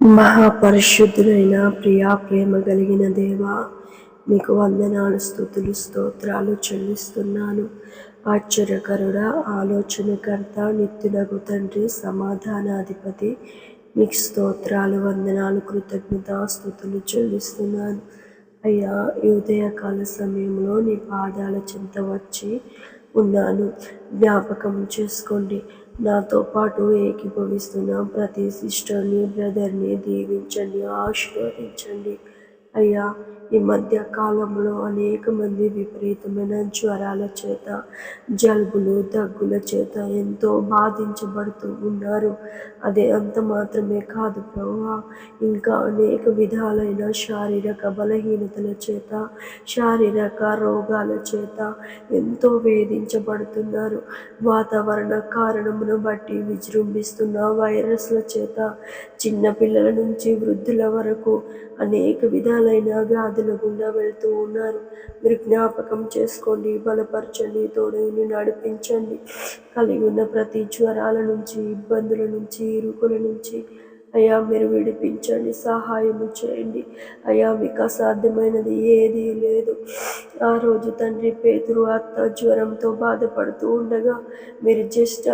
మహాపరిశుద్ధులైన ప్రియా ప్రేమ కలిగిన దేవా మీకు వందనాలు స్థుతులు స్తోత్రాలు చెల్లిస్తున్నాను. ఆశ్చర్యకరుడ ఆలోచనకర్త నిత్యులకు తండ్రి సమాధానాధిపతి మీకు స్తోత్రాలు వందనాలు కృతజ్ఞత స్థుతులు చెల్లిస్తున్నాను. అయ్యా ఈ ఉదయకాల సమయంలో నీ పాదాల చింత వచ్చి ఉన్నాను. జ్ఞాపకం చేసుకోండి. నాతో పాటు ఏకీభవిస్తున్న ప్రతి సిస్టర్ని బ్రదర్ని దీవించండి ఆశీర్వదించండి. అయ్యా ఈ మధ్య కాలంలో అనేక మంది విపరీతమైన జ్వరాల చేత జలుబులు దగ్గుల చేత ఎంతో బాధించబడుతూ ఉన్నారు. అదే అంత మాత్రమే కాదు ప్రభా ఇంకా అనేక విధాలైన శారీరక బలహీనతల చేత శారీరక రోగాల చేత ఎంతో వేధించబడుతున్నారు. వాతావరణ కారణమును బట్టి విజృంభిస్తున్న వైరస్ల చేత చిన్నపిల్లల నుంచి వృద్ధుల వరకు అనేక విధాలైన వ్యాధుల గుండా వెళ్తూ ఉన్నారు. మీరు జ్ఞాపకం చేసుకోండి బలపరచండి తోడుని నడిపించండి. కలిగి ఉన్న ప్రతి జ్వరాల నుంచి ఇబ్బందుల నుంచి ఇరుకుల నుంచి అయ్యా మీరు విడిపించండి సహాయము చేయండి. అయ్యా మీకు అసాధ్యమైనది ఏదీ లేదు. ఆ రోజు తండ్రి పేతురు అత్త జ్వరంతో బాధపడుతూ ఉండగా మీరు జస్ట్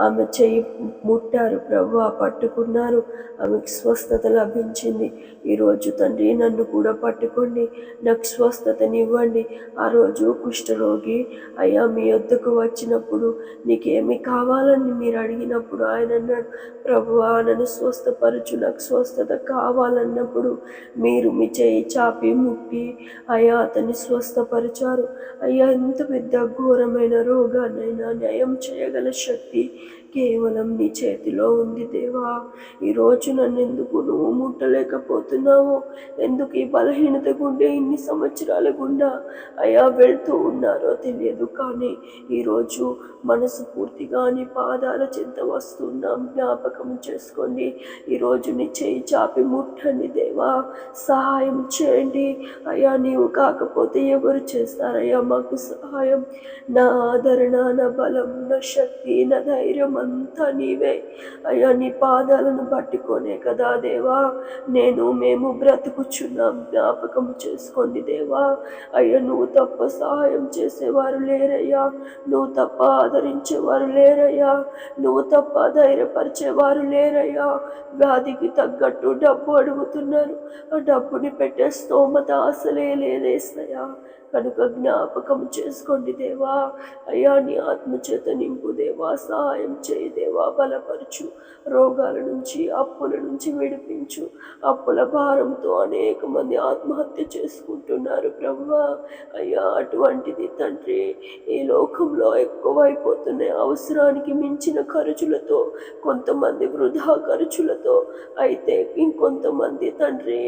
ఆమె చెయ్యి ముట్టారు. ప్రభు పట్టుకున్నారు. ఆమెకు స్వస్థత లభించింది. ఈరోజు తండ్రి నన్ను కూడా పట్టుకోండి. నాకు స్వస్థతనివ్వండి. ఆ రోజు కుష్ఠరోగి అయ్యా మీ వద్దకు వచ్చినప్పుడు నీకేమి కావాలని మీరు అడిగినప్పుడు ఆయన అన్నాడు. ప్రభు నన్ను స్వస్థపరచు. నాకు స్వస్థత కావాలన్నప్పుడు మీరు మీ చేయి చాపి ముట్టి అయ్యా అతన్ని స్వస్థపరిచారు. అయ్యా ఎంత పెద్ద ఘోరమైన రోగాన్నైనా న్యాయం చేయగల శక్తి కేవలం నీ చేతిలో ఉంది దేవా. ఈరోజు నన్ను ఎందుకు నువ్వు ముట్టలేకపోతున్నావు? ఎందుకు ఈ బలహీనత గుండె ఇన్ని సంవత్సరాల గుండా అయా వెళ్తూ ఉన్నారో తెలియదు కానీ ఈరోజు మనసు పూర్తిగా నీ పాదాల చింత వస్తున్నాం జ్ఞాపకం చేసుకోండి. ఈరోజు నీ చేయి చాపి ముట్టండి దేవా. సహాయం చేయండి. అయ్యా నీవు కాకపోతే ఎవరు చేస్తారయ్యా? మాకు సహాయం నా ఆదరణ నా బలం నా శక్తి నా ధైర్యం అంతా నీవే. అయ్యా నీ పాదాలను పట్టుకోనే కదా దేవా. నేను మేము బ్రతుకుచున్నాం. జ్ఞాపకం చేసుకోండి దేవా. అయ్యా నువ్వు తప్ప సహాయం చేసేవారు లేరయ్యా. నువ్వు తప్ప ఆదరించేవారు లేరయ్యా. నువ్వు తప్ప ధైర్యపరిచేవారు లేరయ్యా. వ్యాధికి తగ్గట్టు డబ్బు అడుగుతున్నారు. ఆ డబ్బుని పెట్టే స్తోమత అసలే లేదేస్తాయా కనుక జ్ఞాపకం చేసుకోండి దేవా. అయ్యా నీ ఆత్మచేత నింపు దేవా సహాయం చేయి దేవా బలపరచు. రోగాల నుంచి అప్పుల నుంచి విడిపించు. అప్పుల భారంతో అనేక మంది ఆత్మహత్య చేసుకుంటున్నారు బ్రహ్మ అయ్యా అటువంటిది తండ్రి ఈ లోకంలో ఎక్కువైపోతున్నాయి అవసరానికి మించిన ఖర్చులతో కొంతమంది వృధా ఖర్చులతో అయితే ఇంకొంతమంది తండ్రి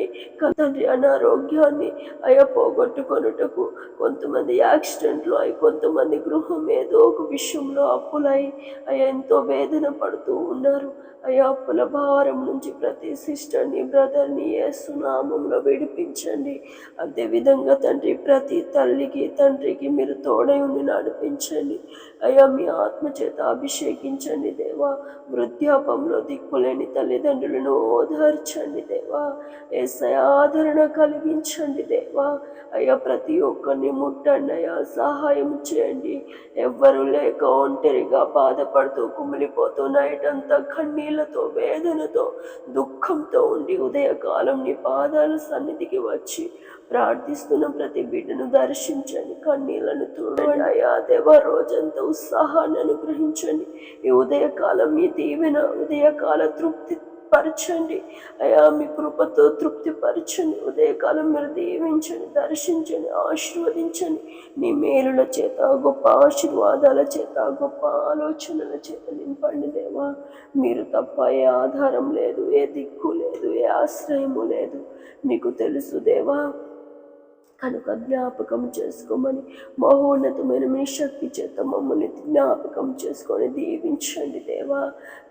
తండ్రి అనారోగ్యాన్ని అయ్యా పోగొట్టుకొనుటకు కొంతమంది యాక్సిడెంట్లు అయి కొంతమంది గృహం ఏదో ఒక విషయంలో అప్పులై అయ్యా ఎంతో వేదన పడుతూ ఉన్నారు. అయ్యా అప్పుల భారం నుంచి ప్రతి సిస్టర్ని బ్రదర్ని ఏసునామంలో విడిపించండి. అదేవిధంగా తండ్రి ప్రతి తల్లికి తండ్రికి మీరు తోడై ఉండి నడిపించండి. అయ్యా మీ ఆత్మ చేత అభిషేకించండి దేవా. వృద్ధాపంలో దిక్కులేని తల్లిదండ్రులను ఓదార్చండి దేవా. ఏసయ ఆదరణ కలిగించండి దేవా. అయ్యా ప్రతి ఒక్క ముట్టండి అయ్యా సహాయం చేయండి. ఎవ్వరు లేక ఒంటరిగా బాధపడుతూ కుమిలిపోతూ నైట్ అంతా కన్నీళ్ళతో వేదనతో దుఃఖంతో ఉండి ఉదయకాలం నీ పాదాల సన్నిధికి వచ్చి ప్రార్థిస్తున్న ప్రతి బిడ్డను దర్శించండి కన్నీళ్ళను చూడండి అయ్యా దేవ రోజంతా ఉత్సాహాన్ని అనుగ్రహించండి. ఈ ఉదయకాలం మీ దీవెన ఉదయకాల తృప్తి పరచండి అయా మీ కృపతో తృప్తిపరచండి. ఉదయకాలం మీరు దీవించండి దర్శించండి ఆశీర్వదించండి. మీ మేలుల చేత గొప్ప ఆశీర్వాదాల చేత గొప్ప ఆలోచనల చేత నింపండి దేవా. మీరు తప్ప ఏ ఆధారం లేదు ఏ దిక్కు లేదు ఏ ఆశ్రయము లేదు. మీకు తెలుసు దేవా కనుక జ్ఞాపకం చేసుకోమని మహోన్నతమైన మీ శక్తి చేత మమ్మల్ని జ్ఞాపకం చేసుకొని దీవించండి దేవా.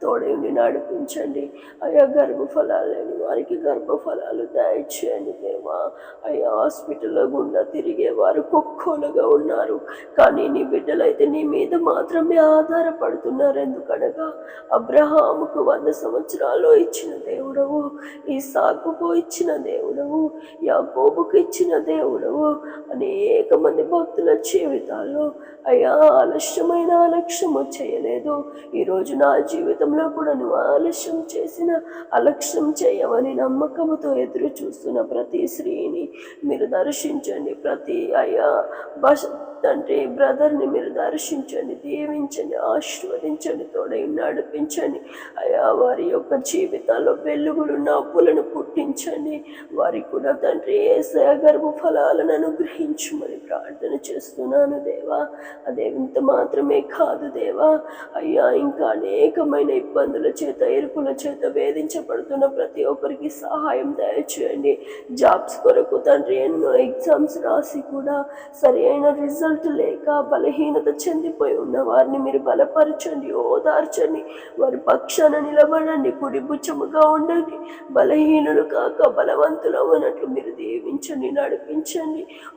తోడేండి నడిపించండి. అయ్యా గర్భఫలాలు లేని వారికి గర్భఫలాలు దయచేయండి దేవా. అయ్యా హాస్పిటల్లో గుండా తిరిగే వారు కుక్కోలుగా ఉన్నారు. కానీ నీ బిడ్డలైతే నీ మీద మాత్రమే ఆధారపడుతున్నారు. ఎందుకనగా అబ్రహాముకు వంద సంవత్సరాలు ఇచ్చిన దేవుడవు ఈ సాకుకు ఇచ్చిన దేవుడవు యాకోబుకు ఇచ్చిన దేవుడు దేవుడవు అనేక మంది భక్తుల జీవితాల్లో. అయ్యా ఆలస్యమైన అలక్ష్యము చేయలేదు ఈరోజు నా జీవితంలో కూడా నువ్వు ఆలస్యం చేసిన అలక్ష్యం చేయవని నమ్మకంతో ఎదురు చూస్తున్న ప్రతి స్త్రీని మీరు దర్శించండి. ప్రతి అయ్యా బస్ తండ్రి బ్రదర్ని మీరు దర్శించండి. దీవించండి ఆశీర్వదించండి తోడై నడిపించండి. అయ్యా వారి యొక్క జీవితాల్లో వెలుగులు నవ్వులను పుట్టించండి. వారికి కూడా తండ్రి ఏ గర్భ ఫలితాలను అనుగ్రహించమని ప్రార్థన చేస్తున్నాను దేవా. అదే ఇంత మాత్రమే కాదు దేవా. అయ్యా ఇంకా అనేకమైన ఇబ్బందుల చేత ఎరుపుల చేత వేధించబడుతున్న ప్రతి ఒక్కరికి సహాయం దయచేయండి. జాబ్స్ కొరకు తండ్రి ఎన్నో ఎగ్జామ్స్ రాసి కూడా సరి అయిన రిజల్ట్ లేక బలహీనత చెందిపోయి ఉన్న వారిని మీరు బలపరచండి ఓదార్చండి. వారి పక్షాన నిలబడండి కుడిబుచ్చముగా ఉండండి. బలహీనులు కాక బలవంతులు అవ్వనట్లు మీరు దీవించండి నడిపించండి.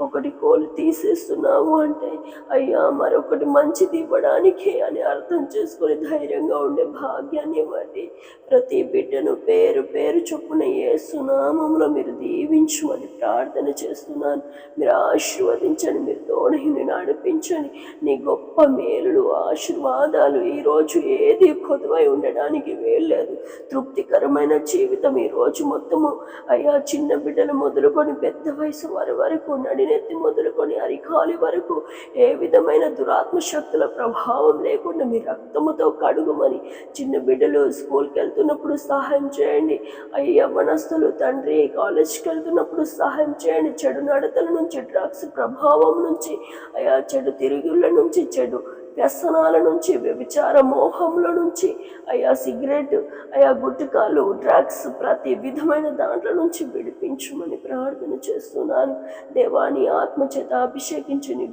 ఒకటి కోలు తీసేస్తున్నాము అంటే అయ్యా మరొకటి మంచిది ఇవ్వడానికి అని అర్థం చేసుకొని ధైర్యంగా ఉండే భాగ్యాన్ని తండ్రి ప్రతి బిడ్డను పేరు పేరు చొప్పున సునామంలో మీరు దీవించమని ప్రార్థన చేస్తున్నాను. మీరు ఆశీర్వదించండి మీరు తోడహిని నడిపించండి. నీ గొప్ప మేలులు ఆశీర్వాదాలు ఈరోజు ఏది కొదువై ఉండడానికి వేయలేదు తృప్తికరమైన జీవితం ఈరోజు మొత్తము. అయ్యా చిన్న బిడ్డలు మొదలుకొని పెద్ద వయసు వారి వరకు నడినెత్తి మొదలుకొని అరికాలి వరకు ఏ విధమైన దురాత్మ శక్తుల ప్రభావం లేకుండా మీ రక్తముతో కడుగుమని చిన్న బిడ్డలు స్కూల్కి వెళ్తున్నప్పుడు సహాయం చేయండి. అయ్యి యవ్వనస్తులు తండ్రి కాలేజ్కి వెళ్తున్నప్పుడు సహాయం చేయండి. చెడు నడతల నుంచి డ్రగ్స్ ప్రభావం నుంచి అయ్యా చెడు తిరుగుళ్ళ నుంచి చెడు వ్యసనాల నుంచి వ్యభిచార మోహముల నుంచి అయా సిగరెట్ అయా గుట్కాలు డ్రగ్స్ ప్రతి విధమైన దాంట్ల నుంచి విడిపించమని ప్రార్థన చేస్తున్నాను. దేవాని ఆత్మ చేత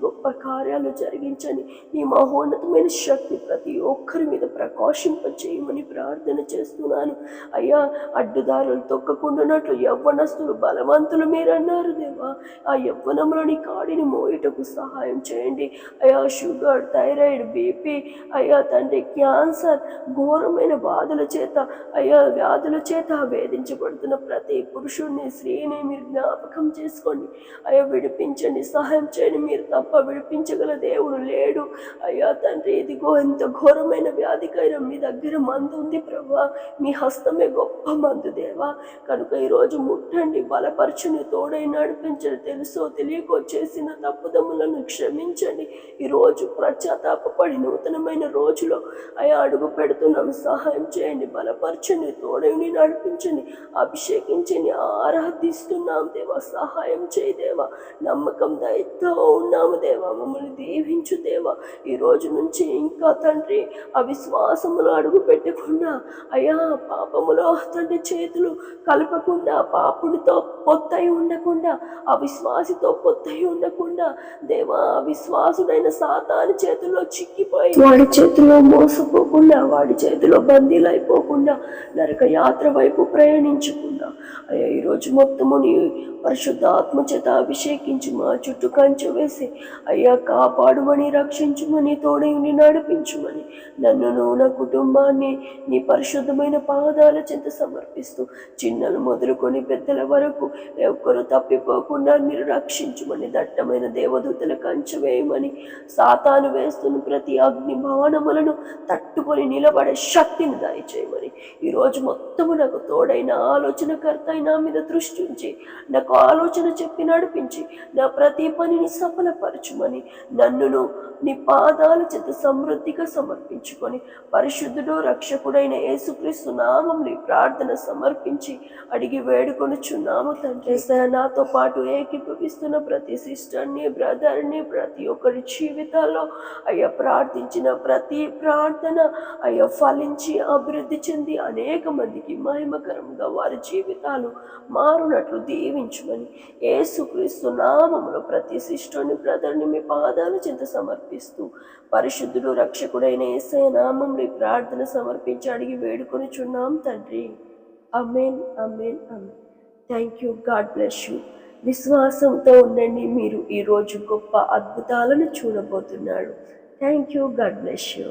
గొప్ప కార్యాలు జరిగించని నీ మహోన్నతమైన శక్తి ప్రతి ఒక్కరి మీద ప్రకాశింప చేయమని ప్రార్థన చేస్తున్నాను. అయ్యా అడ్డుదారులు తొక్కకుండానట్లు యవ్వనస్తులు బలవంతులు మీరన్నారు దేవా. ఆ యవ్వనంలోని కాడిని మోయటకు సహాయం చేయండి. అయా షుగర్ థైరాయిడ్ బీపీ. అయ్యా తండ్రి క్యాన్సర్ ఘోరమైన బాధల చేత అయ్యా వ్యాధుల చేత వేధించబడుతున్న ప్రతి పురుషుణ్ణి స్త్రీని మీరు జ్ఞాపకం చేసుకోండి. అయ్యా విడిపించండి సహాయం చేయండి. మీరు తప్ప విడిపించగల దేవుడు లేడు. అయ్యా తండ్రి ఇదిగో ఎంత ఘోరమైన వ్యాధికైనా మీ దగ్గర మందు ఉంది ప్రభా. మీ హస్తమే గొప్ప మందు దేవా. కనుక ఈరోజు ముట్టండి బలపరచుని తోడై నడిపించండి. తెలుసో తెలియకో చేసిన తప్పుదమ్ములను క్షమించండి. ఈరోజు పశ్చాత్తాపడి నూతనమైన రోజులో అయ్యా అడుగు పెడుతున్నాం సహాయం చేయండి బలపరచండి తోడని నడిపించండి అభిషేకించండి ఆరాధిస్తున్నాం దేవా సహాయం చేయి దేవా. నమ్మకం దయతో ఉన్నాము దేవా మమ్మల్ని దీవించు దేవా. ఈ రోజు నుంచి ఇంకా తండ్రి అవిశ్వాసములు అడుగు పెట్టకుండా అయ్యా పాపములో తండ్రి చేతులు కలపకుండా పాపుడితో పొత్తై ఉండకుండా అవిశ్వాసితో పొత్తై ఉండకుండా దేవా అవిశ్వాసుడైన సాతాని చేతుల్లో చిక్కిపోయి వాడి చేతిలో మోసపోకుండా వాడి చేతిలో బందీలైపోకుండా నరక యాత్ర వైపు ప్రయాణించకుండా అయ్యా ఈరోజు మొత్తము నీ పరిశుద్ధ ఆత్మ చేత అభిషేకించి మా చుట్టూ కంచె వేసి అయ్యా కాపాడుమని రక్షించుమని తోడేయుని నడిపించుమని నన్ను నా కుటుంబాన్ని నీ పరిశుద్ధమైన పాదాల చెంత సమర్పిస్తూ చిన్నలు మొదలుకొని పెద్దల వరకు ఎవ్వరు తప్పిపోకుండా మీరు రక్షించుమని దట్టమైన దేవదూతల కంచె వేయమని సాతాను వేస్తున్న ప్రతి అగ్ని భవనములను తట్టుకొని నిలబడే శక్తిని దయచేయమని. ఈరోజు మొత్తము నాకు తోడైన ఆలోచనకర్త అయిన మీద దృష్టి ఉంచి నాకు ఆలోచన చెప్పి నడిపించి నా ప్రతి పనిని సఫలపరచుమని నన్నును నీ పాదాల చేత సమృద్ధిగా సమర్పించుకొని పరిశుద్ధుడు రక్షకుడైన యేసుక్రీస్తు నామంలో ప్రార్థన సమర్పించి అడిగి వేడుకొనుచున్నాము తండ్రి ఏసయ్య నాతో పాటు ఏకీభవిస్తున్న ప్రతి సిస్టర్ని బ్రదర్ని ప్రతి ఒక్కరి జీవితాల్లో అయ్యా ప్రార్థించిన ప్రతి ప్రార్థన అయ్యా ఫలించి అభివృద్ధి చెంది అనేక మందికి మహిమకరంగా వారి జీవితాలు మారునట్లు దీవించమని ఏసుక్రీస్తు నామములో ప్రతి శిష్టుని బ్రదర్ని మీ పాదాల చింత సమర్పిస్తూ పరిశుద్ధుడు రక్షకుడైన ఏసయ నామంలో ప్రార్థన సమర్పించి అడిగి వేడుకొని చున్నాం తండ్రి. Amen amen amen thank you God bless you విశ్వాసంతో ఉండండి మీరు. ఈరోజు గొప్ప అద్భుతాలను చూడబోతున్నాడు thank you God bless you